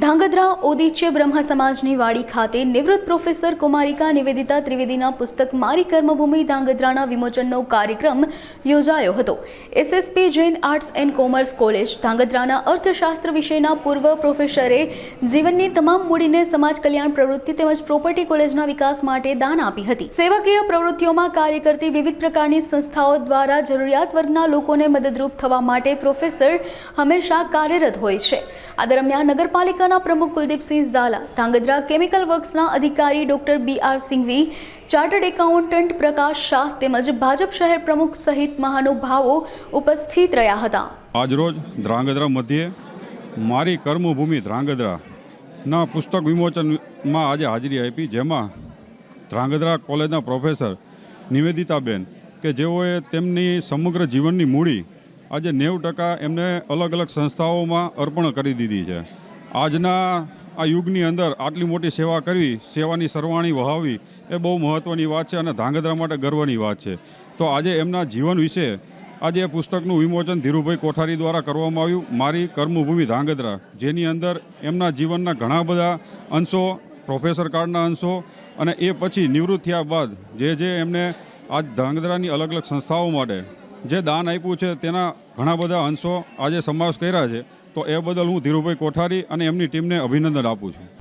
ધાંગધ્રા ઓદિચ્ય બ્રહ્મ સમાજની વાડી ખાતે નિવૃત્ત પ્રોફેસર કુમારિકા નિવેદિતા ત્રિવેદીના પુસ્તક મારી કર્મભૂમિ ધાંગધ્રાના વિમોચનનો કાર્યક્રમ યોજાયો હતો. SSP Jain arts and commerce college ધાંગધ્રાના અર્થશાસ્ત્ર વિષયના પૂર્વ પ્રોફેસરે જીવનની તમામ મૂડીને સમાજ કલ્યાણ પ્રવૃત્તિ તેમજ પ્રોપર્ટી કોલેજના વિકાસ માટે દાન આપી હતી. સેવાકીય પ્રવૃત્તિઓમાં કાર્ય કરતી વિવિધ પ્રકારની સંસ્થાઓ દ્વારા જરૂરિયાત વર્ગના લોકોને મદદરૂપ થવા માટે પ્રોફેસર હંમેશા કાર્યરત હોય છે. આ દરમિયાન નગરપાલિકાના પ્રમુખ કુલદીપસિંહ ઝાલા, ધાંગધ્રા કેમિકલ વર્ક્સના અધિકારી doctor B R Singhvi, chartered accountant Prakash Shah તેમજ ભાજપ શહેર પ્રમુખ સહિત મહાનુભાવો ઉપસ્થિત રહ્યા હતા. આજરોજ ધ્રાંગધ્રા મધ્યે મારી કર્મભૂમિ ધ્રાંગધ્રા ના પુસ્તક વિમોચનમાં આજે હાજરી આપી, જેમાં ધ્રાંગધ્રા કોલેજના પ્રોફેસર નિવેદિતાબેન કે જેઓએ તેમની સમગ્ર જીવનની મૂડી આજે નેવું ટકા એમને અલગ અલગ સંસ્થાઓમાં અર્પણ કરી દીધી છે. આજના આ યુગની અંદર આટલી મોટી સેવા કરવી, સેવાની સરવાણી વહાવી એ બહુ મહત્ત્વની વાત છે અને ધાંગધ્રા માટે ગર્વની વાત છે. તો આજે એમના જીવન વિશે આજે એ પુસ્તકનું વિમોચન ધીરુભાઈ કોઠારી દ્વારા કરવામાં આવ્યું. મારી કર્મભૂમિ ધાંગધ્રા, જેની અંદર એમના જીવનના ઘણા બધા અંશો, પ્રોફેસર કાર્ડના અંશો અને એ પછી નિવૃત્ત થયા બાદ જે જે એમને આજ ધાંગધ્રાની અલગ અલગ સંસ્થાઓ માટે જે દાન આપ્યું છે તેના ઘણા બધા અંશો આજે સમાવેશ કર્યા છે, તો એ બદલ હું ધીરુભાઈ કોઠારી અને એમની ટીમને અભિનંદન આપું છું.